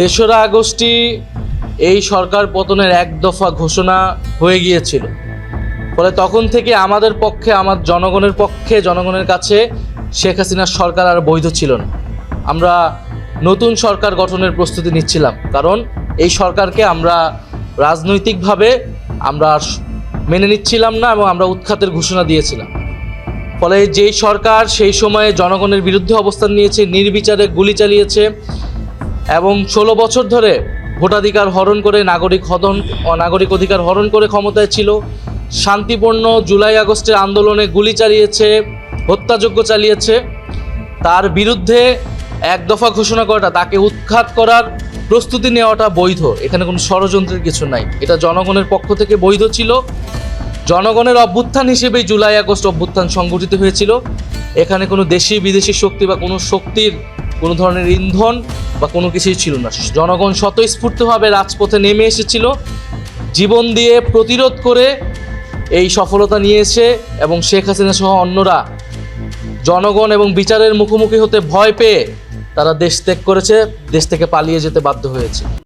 তেসরা আগস্টই এই সরকার পতনের এক দফা ঘোষণা হয়ে গিয়েছিল। ফলে তখন থেকে আমাদের পক্ষে, আমার জনগণের পক্ষে, জনগণের কাছে শেখ হাসিনার সরকার আর বৈধ ছিল না। আমরা নতুন সরকার গঠনের প্রস্তুতি নিচ্ছিলাম। কারণ এই সরকারকে আমরা রাজনৈতিকভাবে আমরা মেনে নিচ্ছিলাম না এবং আমরা উৎখাতের ঘোষণা দিয়েছিলাম। ফলে যেই সরকার সেই সময়ে জনগণের বিরুদ্ধে অবস্থান নিয়েছে, নির্বিচারে গুলি চালিয়েছে এবং ষোলো বছর ধরে ভোটাধিকার হরণ করে নাগরিক হদন নাগরিক অধিকার হরণ করে ক্ষমতায় ছিল। শান্তিপূর্ণ জুলাই আগস্টের আন্দোলনে গুলি চালিয়েছে, হত্যাযজ্ঞ চালিয়েছে। তার বিরুদ্ধে এক দফা ঘোষণা করাটা, তাকে উৎখাত করার প্রস্তুতি নেওয়াটা বৈধ। এখানে কোনো ষড়যন্ত্রের কিছু নাই। এটা জনগণের পক্ষ থেকে বৈধ ছিল। জনগণের অভ্যুত্থান হিসেবেই জুলাই আগস্ট অভ্যুত্থান সংগঠিত হয়েছিল। এখানে কোনো দেশি বিদেশি শক্তি বা কোনো শক্তির কোনো ধরনের ইন্ধন বা কোনো কিছুই ছিল না। জনগণ স্বতঃস্ফূর্তভাবে রাজপথে নেমে এসেছিল, জীবন দিয়ে প্রতিরোধ করে এই সফলতা নিয়েছে এবং শেখ হাসিনা সহ অন্যরা জনগণ এবং বিচারের মুখোমুখি হতে ভয় পেয়ে তারা দেশ ত্যাগ করেছে, দেশ থেকে পালিয়ে যেতে বাধ্য হয়েছে।